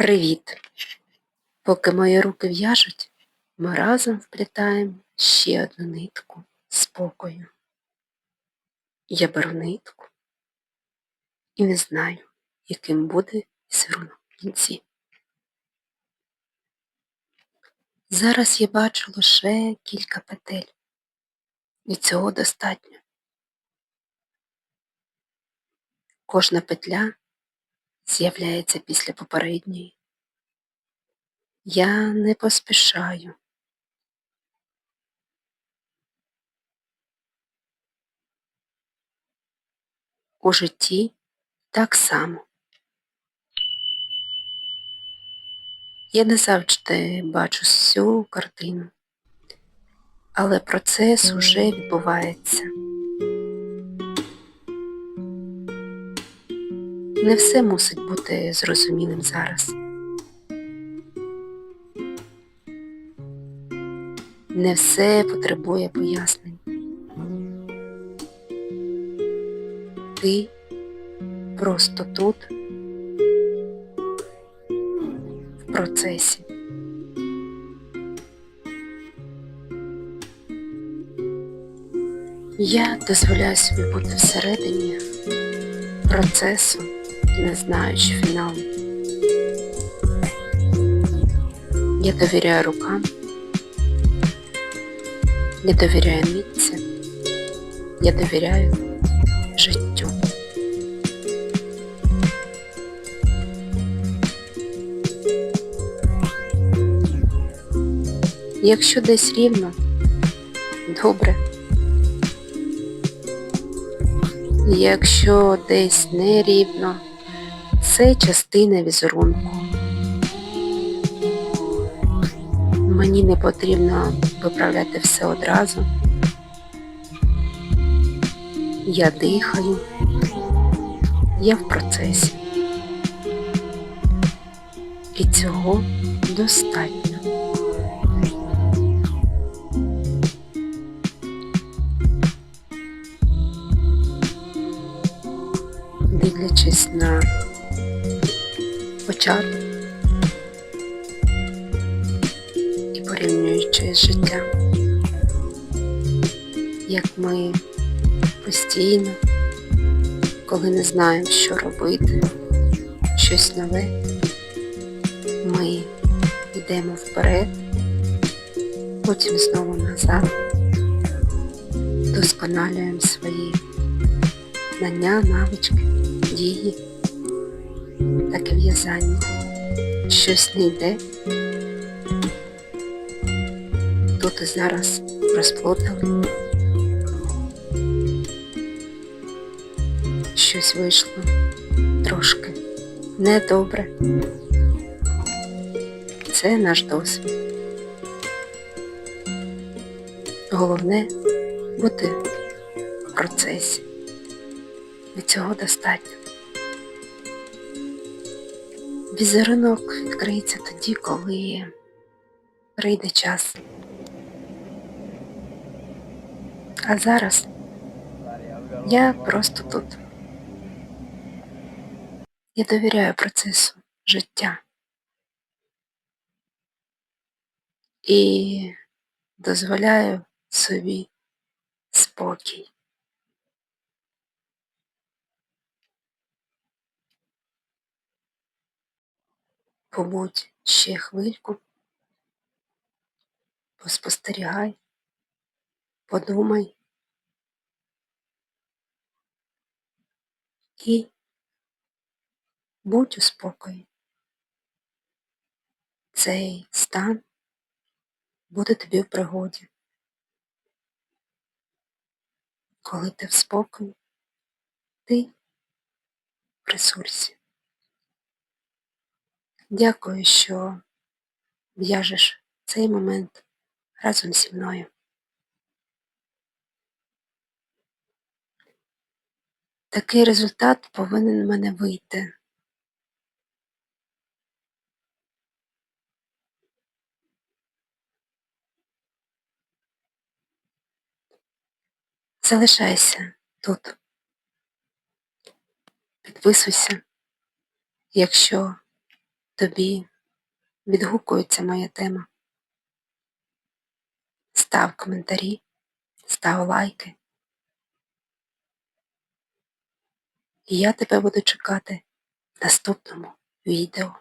Привіт! Поки мої руки в'яжуть, ми разом вплітаємо ще одну нитку спокою. Я беру нитку і не знаю, яким буде візерунок в кінці. Зараз я бачу лише кілька петель, і цього достатньо. Кожна петля з'являється після попередньої. Я не поспішаю. У житті так само. Я не завжди бачу всю картину, але процес уже відбувається. Не все мусить бути зрозумілим зараз. Не все потребує пояснень. Ти просто тут в процесі. Я дозволяю собі бути всередині процесу, не знаючи фіналу. Я довіряю рукам, я довіряю митці, я довіряю життю. Якщо десь рівно, добре. Якщо десь нерівно, це частина візерунку. Мені не потрібно виправляти все одразу. Я дихаю, я в процесі. І цього достатньо. Дивлячись на початок і порівнюючи з життям, як ми постійно, коли не знаємо, що робити, щось нове, ми йдемо вперед, потім знову назад, досконалюємо свої знання, навички, дії, так і в'язання. Щось не йде. Тут і зараз розплутали. Щось вийшло трошки недобре. Це наш досвід. Головне бути в процесі. І цього достатньо. Візерунок відкриється тоді, коли прийде час. А зараз я просто тут. Я довіряю процесу життя і дозволяю собі спокій. Побудь ще хвильку, поспостерігай, подумай і будь у спокої. Цей стан буде тобі в пригоді. Коли ти в спокої, ти в ресурсі. Дякую, що в'яжеш цей момент разом зі мною. Такий результат повинен в мене вийти. Залишайся тут. Підписуйся, якщо тобі відгукується моя тема. Став коментарі, став лайки. І я тебе буду чекати в наступному відео.